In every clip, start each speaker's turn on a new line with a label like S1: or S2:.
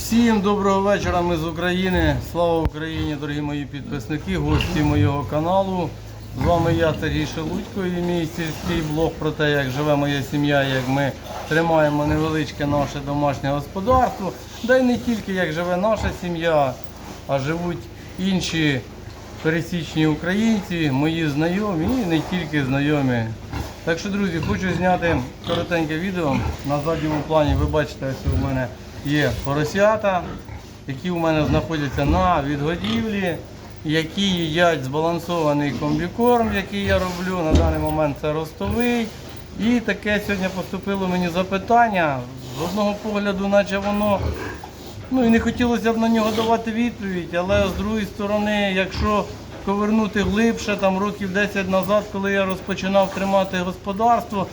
S1: Всім доброго вечора, ми з України. Слава Україні, дорогі мої підписники, гості моєго каналу. З вами я, Сергій Шелудько, і мій сільський блог про те, як живе моя сім'я, як ми тримаємо невеличке наше домашнє господарство. Да й не тільки як живе наша сім'я, а живуть інші пересічні українці, мої знайомі і не тільки знайомі. Так що, друзі, хочу зняти коротеньке відео. На задньому плані ви бачите, ось у мене є поросята, які у мене знаходяться на відгодівлі, які їдять збалансований комбікорм, який я роблю. На даний момент це ростовий. І таке сьогодні поступило мені запитання. З одного погляду, наче воно Ну і не хотілося б на нього давати відповідь, але з другої сторони, якщо повернути глибше, там років 10 назад, коли я розпочинав тримати господарство,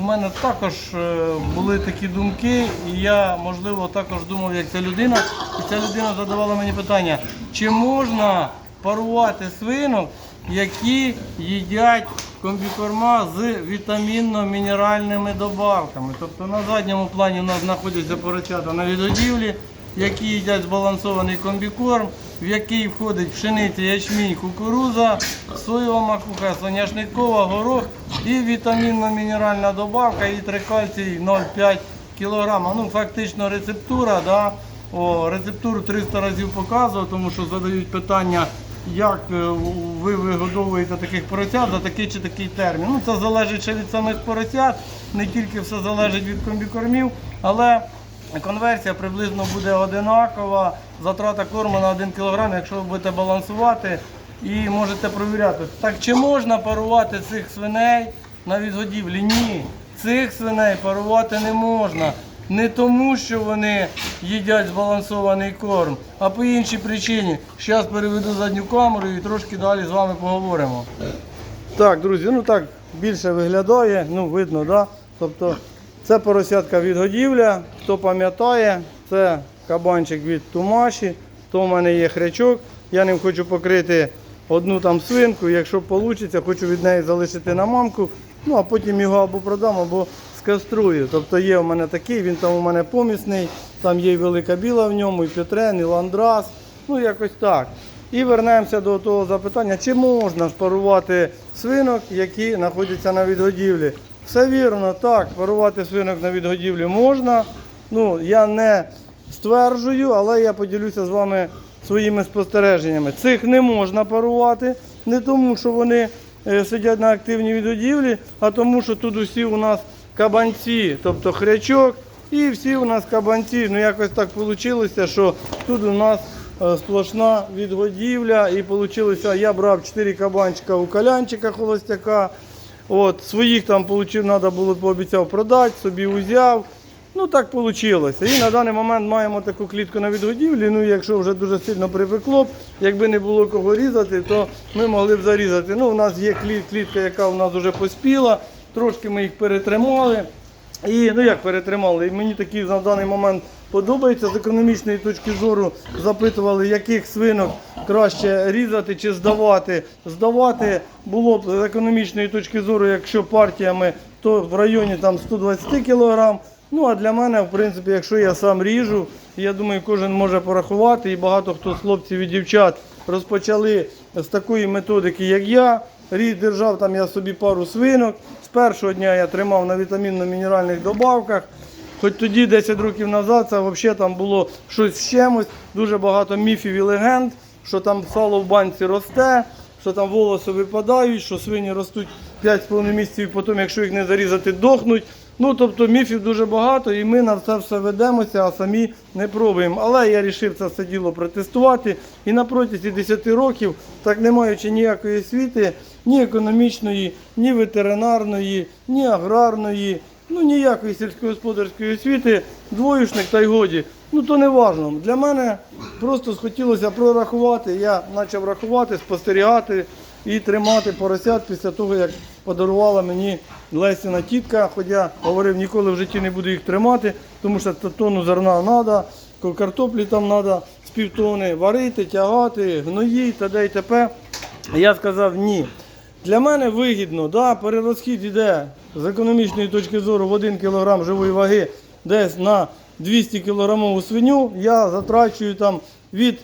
S1: у мене також е, були такі думки, і я, можливо, також думав, як ця людина. І ця людина задавала мені питання, чи можна парувати свинок, які їдять комбікорма з вітамінно-мінеральними добавками. Тобто на задньому плані у нас знаходяться поросята на відгодівлі, які їдять збалансований комбікорм, в який входить пшениця, ячмінь, кукуруза, соєва макуха, соняшникова, горох і вітамінно-мінеральна добавка і трикальцій 0,5 кг. Ну, фактично рецептура, да? О, рецептуру 300 разів показував, тому що задають питання, як е, ви вигодовуєте таких поросят за такий чи такий термін. Ну, це залежить ще від самих поросят, не тільки все залежить від комбікормів, але конверсія приблизно буде одинакова. Затрата корму на 1 кг, якщо ви будете балансувати і можете провіряти. Так чи можна парувати цих свиней на відгодівлі? Ні. Цих свиней парувати не можна. Не тому, що вони їдять збалансований корм, а по іншій причині. Зараз переведу задню камеру і трошки далі з вами поговоримо. Так, друзі, ну так більше виглядає, ну видно, да? Тобто це поросятка від годівля. Хто пам'ятає, це кабанчик від тумаші, то в мене є хрячок. Я ним хочу покрити одну там свинку. Якщо вийде, хочу від неї залишити на мамку. Ну а потім його або продам, або скаструю. Тобто є у мене такий, він там у мене помісний, там є і велика біла в ньому, і петрен, і ландрас. Ну якось так. І вернемося до того запитання, чи можна шпарувати свинок, які знаходяться на відгодівлі. Все вірно, так, парувати свинок на відгодівлі можна. Ну, я не стверджую, але я поділюся з вами своїми спостереженнями. Цих не можна парувати, не тому, що вони е, сидять на активній відгодівлі, а тому, що тут усі у нас кабанці, тобто хрячок, і всі у нас кабанці. Ну якось так вийшло, що тут у нас е, сплошна відгодівля. І вийшло, я брав 4 кабанчика у калянчика холостяка. От, своїх там получив, треба було пообіцяв продати, собі узяв. Ну так вийшло. І на даний момент маємо таку клітку на відгодівлі. Ну, якщо вже дуже сильно припекло, якби не було кого різати, то ми могли б зарізати. Ну, у нас є клітка, яка у нас вже поспіла, трошки ми їх перетримали. І ну як перетримали, і мені такі на даний момент подобається. З економічної точки зору запитували, яких свинок краще різати чи здавати. Здавати було б з економічної точки зору, якщо партіями, то в районі там 120 кг. Ну а для мене, в принципі, якщо я сам ріжу, я думаю, кожен може порахувати, і багато хто з хлопців і дівчат розпочали з такої методики, як я. Різ держав там я собі пару свинок. З першого дня я тримав на вітамінно-мінеральних добавках. Хоч тоді, 10 років назад, це взагалі там було щось з чимось, дуже багато міфів і легенд, що там сало в банці росте, що там волоси випадають, що свині ростуть 5,5 місяців, і потім, якщо їх не зарізати, дохнуть. Ну, тобто міфів дуже багато, і ми на це все ведемося, а самі не пробуємо. Але я вирішив це все діло протестувати. І на протязі 10 років, так не маючи ніякої освіти, ні економічної, ні ветеринарної, ні аграрної, ну ніякої сільськогосподарської освіти, двоюшник та й годі. Ну то не важливо. Для мене просто схотілося прорахувати. Я почав рахувати, спостерігати і тримати поросят після того, як подарувала мені Лесіна тітка. Хоч я говорив, ніколи в житті не буду їх тримати, тому що тонну зерна треба, картоплі там треба з півтони варити, тягати, гної де й т.п. Я сказав ні. Для мене вигідно, да, перерозхід йде з економічної точки зору в 1 кг живої ваги десь на 200 кілограмову свиню, я затрачую там від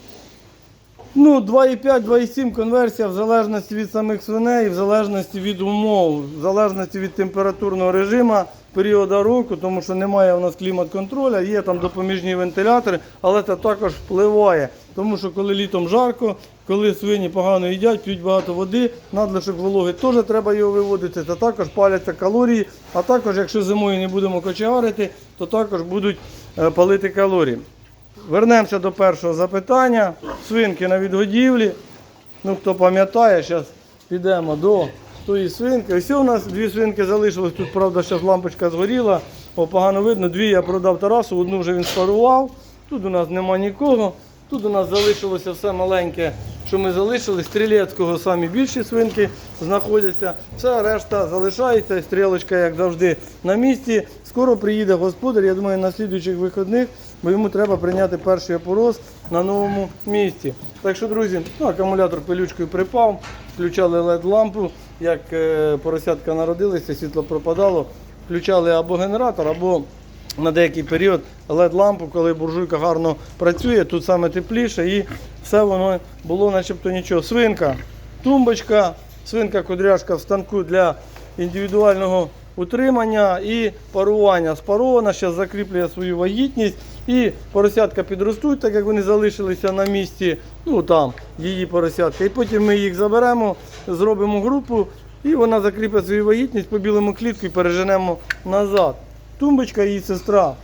S1: Ну, 2,5-2,7 конверсія в залежності від самих свиней, в залежності від умов, в залежності від температурного режиму, періоду року, тому що немає у нас клімат-контроля, є там допоміжні вентилятори, але це також впливає. Тому що коли літом жарко, коли свині погано їдять, п'ють багато води, надлишок вологи теж треба його виводити, то також паляться калорії. А також, якщо зимою не будемо кочегарити, то також будуть е, палити калорії. Вернемося до першого запитання. Свинки на відгодівлі. Ну, хто пам'ятає, зараз підемо до тої свинки. Ось у нас дві свинки залишились. Тут, правда, зараз лампочка згоріла, О, погано видно. Дві я продав Тарасу, одну вже він спарував. Тут у нас нема нікого. Тут у нас залишилося все маленьке, що ми залишили. Стрілецького самі більші свинки знаходяться. Все решта залишається. Стрілочка, як завжди, на місці. Скоро приїде господар, я думаю, на слідуючих вихідних, бо йому треба прийняти перший опороз на новому місці. Так що, друзі, ну, акумулятор пилючкою припав, включали LED-лампу, як е, поросятка народилися, світло пропадало, включали або генератор, або на деякий період LED-лампу, коли буржуйка гарно працює, тут саме тепліше і все воно було начебто нічого. Свинка, тумбочка, свинка кудряшка в станку для індивідуального утримання і парування. Спарована, зараз закріплює свою вагітність і поросятка підростуть, так як вони залишилися на місці, ну там її поросятка. І потім ми їх заберемо, зробимо групу і вона закріпить свою вагітність по білому клітку і переженемо назад. Тумбочка її сестра.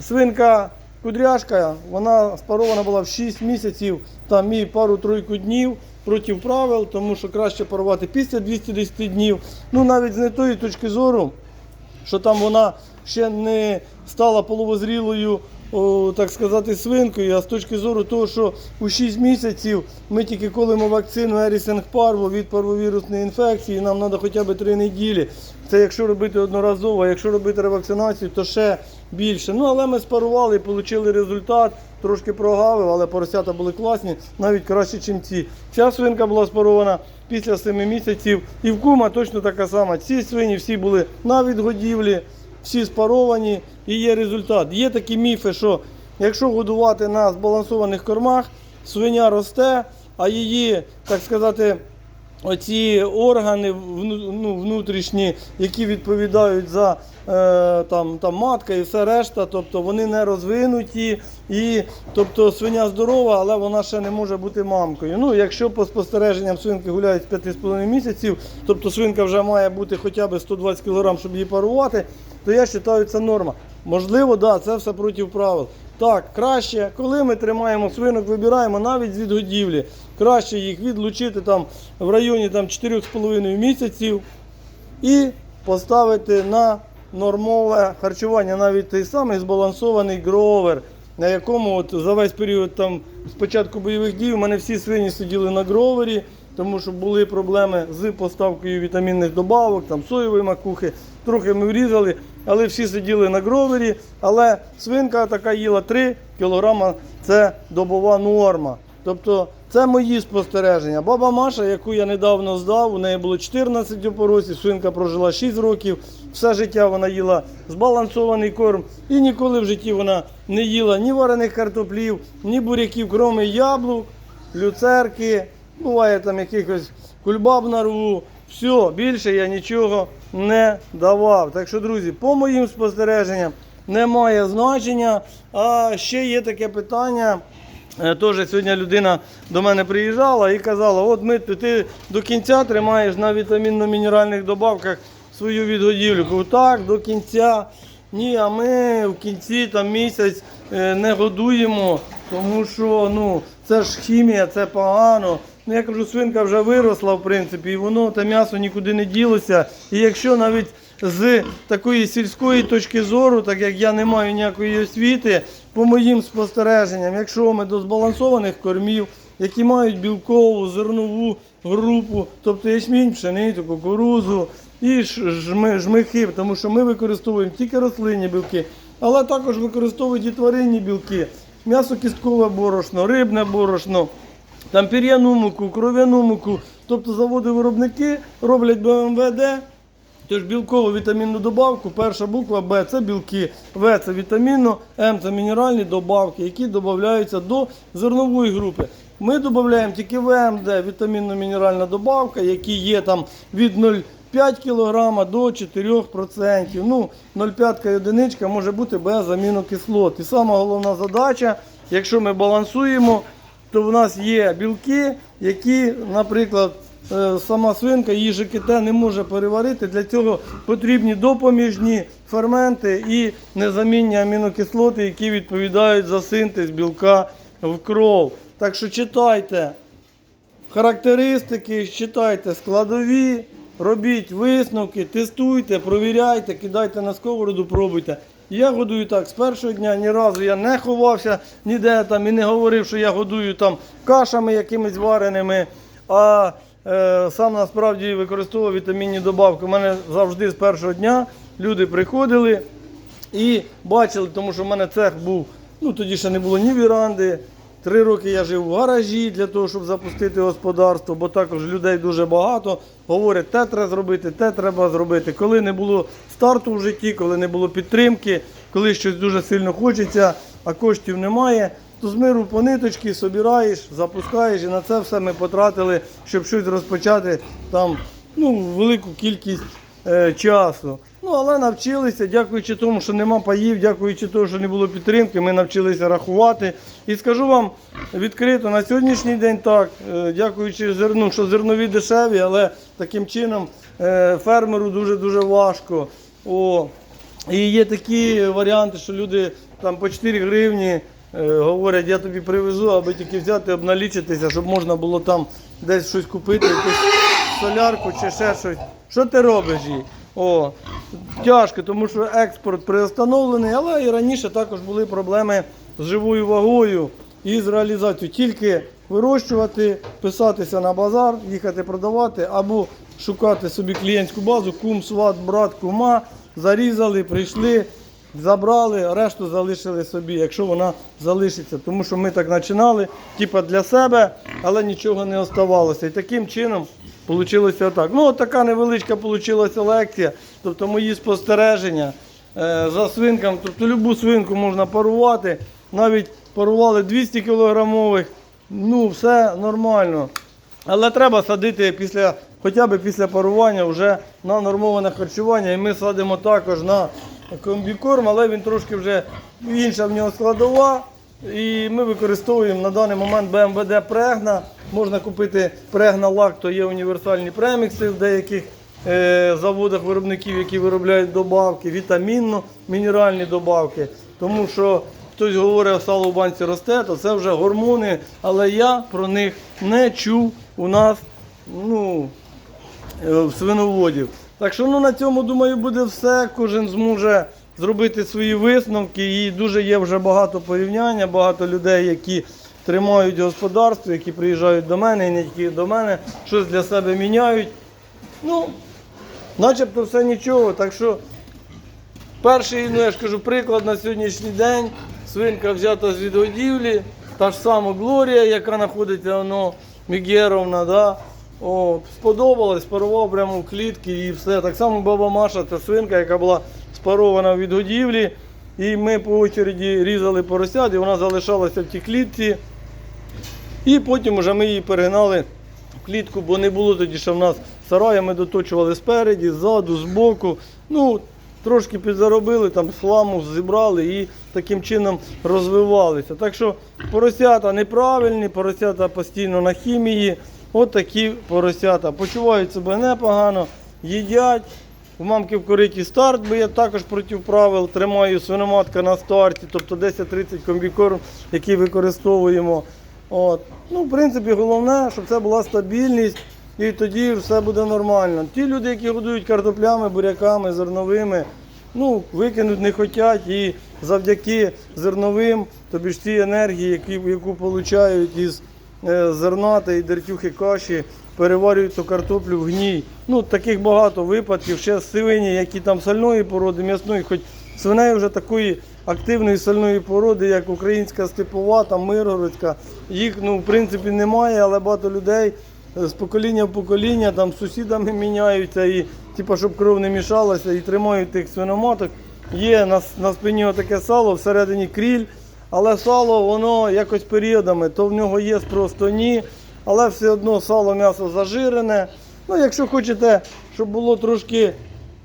S1: Свинка кудряшка, вона спарована була в 6 місяців, там і пару-тройку днів проти правил, тому що краще парувати після 210 днів. Ну навіть з не тої точки зору, що там вона ще не стала половозрілою, так сказати, свинкою, а з точки зору того, що у 6 місяців ми тільки колимо вакцину Ерісинг Парво від парвовірусної інфекції, нам треба хоча б 3 неділі. Це якщо робити одноразово, а якщо робити ревакцинацію, то ще більше. Ну, але ми спарували і отримали результат, трошки прогавив, але поросята були класні, навіть краще, ніж ці. Ця свинка була спарована після 7 місяців. І в кума точно така сама. Ці свині всі були на відгодівлі, всі спаровані і є результат. Є такі міфи, що якщо годувати на збалансованих кормах, свиня росте, а її, так сказати, оці органи ну, внутрішні, які відповідають за е, там, там матка і все решта, тобто вони не розвинуті, і тобто свиня здорова, але вона ще не може бути мамкою. Ну, якщо по спостереженням свинки гуляють з 5,5 місяців, тобто свинка вже має бути хоча б 120 кг, щоб її парувати, то я вважаю, це норма. Можливо, да, це все проти правил. Так, краще, коли ми тримаємо свинок, вибираємо навіть з відгодівлі, краще їх відлучити там в районі там, 4,5 місяців і поставити на нормове харчування, навіть той самий збалансований гровер, на якому от за весь період там з бойових дій у мене всі свині сиділи на гровері, тому що були проблеми з поставкою вітамінних добавок, там соєвої макухи. Трохи ми врізали, але всі сиділи на гровері. Але свинка така їла 3 кг це добова норма. Тобто це мої спостереження. Баба Маша, яку я недавно здав, у неї було 14 опоросів, свинка прожила 6 років. Все життя вона їла збалансований корм і ніколи в житті вона не їла ні варених картоплів, ні буряків, кроме яблук, люцерки, буває там якихось кульбаб на рву. Все, більше я нічого не давав. Так що, друзі, по моїм спостереженням немає значення. А ще є таке питання. Е, сьогодні людина до мене приїжджала і казала, от ми, ти до кінця тримаєш на вітамінно-мінеральних добавках свою відгодівлю. Так, до кінця. Ні, а ми в кінці там місяць е, не годуємо, тому що ну, це ж хімія, це погано. Ну, я кажу, свинка вже виросла, в принципі, і воно те м'ясо нікуди не ділося. І якщо навіть з такої сільської точки зору, так як я не маю ніякої освіти, по моїм спостереженням, якщо ми до збалансованих кормів, які мають білкову, зернову групу, тобто ячмінь, пшеницю, кукурузу і жми- жмихи, тому що ми використовуємо тільки рослинні білки, але також використовують і тваринні білки, м'ясо-кісткове борошно, рибне борошно. Там пір'яну муку, кров'яну муку. Тобто заводи-виробники роблять БМВД, Тож білкову вітамінну добавку, перша буква Б це білки, В це вітамінно, М це мінеральні добавки, які додаються до зернової групи. Ми додаємо тільки ВМД, вітамінно-мінеральна добавка, які є там від 0,5 кг до 4%. Ну, 0,5 одиничка може бути без амінокислот. І сама головна задача, якщо ми балансуємо, то в нас є білки, які, наприклад, е, сама свинка її ЖКТ не може переварити. Для цього потрібні допоміжні ферменти і незамінні амінокислоти, які відповідають за синтез білка в кров. Так що читайте характеристики, читайте складові, робіть висновки, тестуйте, провіряйте, кидайте на сковороду, пробуйте. Я годую так з першого дня, ні разу я не ховався ніде там і не говорив, що я годую там кашами якимись вареними. А е, сам насправді використовував вітамінні добавки. У мене завжди з першого дня люди приходили і бачили, тому що в мене цех був, ну тоді ще не було ні віранди. Три роки я жив в гаражі для того, щоб запустити господарство, бо також людей дуже багато. Говорять, те треба зробити, те треба зробити. Коли не було старту в житті, коли не було підтримки, коли щось дуже сильно хочеться, а коштів немає, то з миру по ниточки собираєш, запускаєш, і на це все ми потратили, щоб щось розпочати там ну, велику кількість е, часу. Ну, але навчилися, дякуючи тому, що нема паїв, дякуючи тому, що не було підтримки, ми навчилися рахувати. І скажу вам відкрито, на сьогоднішній день так, е, дякуючи зерну, що зернові дешеві, але таким чином е, фермеру дуже-дуже важко. О, і є такі варіанти, що люди там по 4 гривні е, говорять, я тобі привезу, аби тільки взяти, обналічитися, щоб можна було там десь щось купити, якусь солярку чи ще щось. Що ти робиш їй? О, тяжко, тому що експорт приостановлений, але і раніше також були проблеми з живою вагою і з реалізацією. Тільки вирощувати, писатися на базар, їхати продавати або шукати собі клієнтську базу, кум, сват, брат, кума, зарізали, прийшли, забрали, решту залишили собі, якщо вона залишиться. Тому що ми так починали, типа для себе, але нічого не оставалося. І таким чином Получилося отак. Ну, от така невеличка получилася лекція. Тобто мої спостереження е, за свинками. Тобто любу свинку можна парувати. Навіть парували 200 кілограмових. Ну, все нормально. Але треба садити після, хоча б після парування вже на нормоване харчування. І ми садимо також на комбікорм, але він трошки вже інша в нього складова. І ми використовуємо на даний момент БМВД Прегна. Можна купити Прегна Лак, то є універсальні премікси в деяких заводах виробників, які виробляють добавки, вітамінно, мінеральні добавки. Тому що хтось говорить, сало в банці росте, то це вже гормони, але я про них не чув у нас ну, е, в свиноводів. Так що ну, на цьому, думаю, буде все. Кожен зможе зробити свої висновки. І дуже є вже багато порівняння, багато людей, які тримають господарство, які приїжджають до мене і не тільки до мене, щось для себе міняють. Ну, начебто все нічого. Так що перший, ну я ж кажу, приклад на сьогоднішній день. Свинка взята з відгодівлі, та ж сама Глорія, яка знаходиться воно, Мігеровна, да? О, сподобалось, парував прямо в клітки і все. Так само баба Маша, це свинка, яка була спарована від годівлі. І ми по очереді різали поросят, і вона залишалася в тій клітці. І потім вже ми її перегнали в клітку, бо не було тоді, що в нас сарая, ми доточували спереді, ззаду, збоку. Ну, трошки підзаробили, там сламу зібрали і таким чином розвивалися. Так що поросята неправильні, поросята постійно на хімії. От такі поросята. Почувають себе непогано, їдять. У мамки в кориті старт, бо я також проти правил тримаю свиноматка на старті, тобто 10-30 комбікорм, який використовуємо. От. Ну, в принципі, головне, щоб це була стабільність і тоді все буде нормально. Ті люди, які годують картоплями, буряками, зерновими, ну, викинуть не хочуть і завдяки зерновим, тобі ж ті енергії, які, яку отримують із е, зерна та і дертюхи каші, переварюють ту картоплю в гній. Ну, таких багато випадків. Ще свині, які там сальної породи, м'ясної, хоч свиней вже такої активної сальної породи, як українська степова, там миргородська, їх ну, в принципі немає, але багато людей з покоління в покоління, там з сусідами міняються, і типу, щоб кров не мішалася, і тримають тих свиноматок. Є на, на спині таке сало, всередині кріль, але сало воно якось періодами, то в нього є спрос, то ні. Але все одно сало м'ясо зажирене. Ну, якщо хочете, щоб було трошки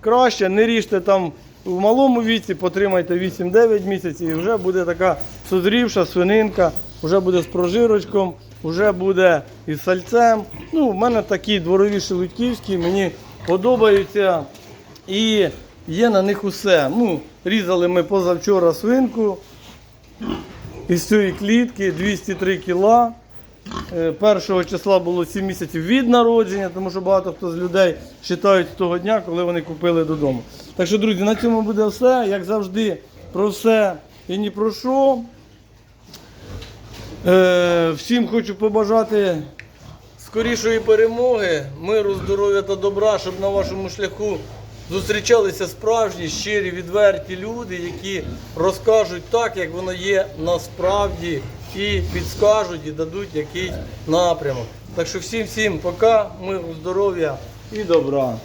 S1: краще, не ріжте там в малому віці, потримайте 8-9 місяців і вже буде така созрівша свининка, вже буде з прожирочком, вже буде із сальцем. Ну, в мене такі дворові шелудьківські, мені подобаються. І є на них усе. Ну, різали ми позавчора свинку із цієї клітки 203 кіла. Е, Першого числа було 7 місяців від народження, тому що багато хто з людей вважають з того дня, коли вони купили додому. Так що, друзі, на цьому буде все. Як завжди, про все і ні про що. Е, всім хочу побажати скорішої перемоги, миру, здоров'я та добра, щоб на вашому шляху зустрічалися справжні, щирі, відверті люди, які розкажуть так, як воно є насправді, і підскажуть, і дадуть якийсь напрямок. Так що всім всім пока, миру, здоров'я і добра.